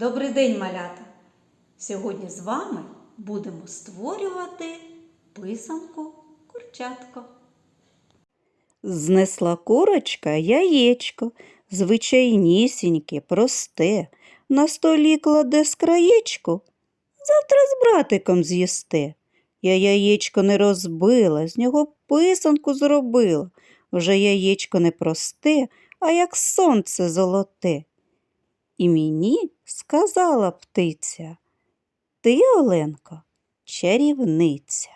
Добрий день, малята! Сьогодні з вами будемо створювати писанку курчатко. Знесла курочка яєчко, звичайнісіньке, просте, на столі кладе з. Завтра з братиком з'їсте. Я яєчко не розбила, з нього писанку зробила. Вже яєчко не просте, а як сонце золоте. І мені сказала птиця, ти, Оленко, чарівниця.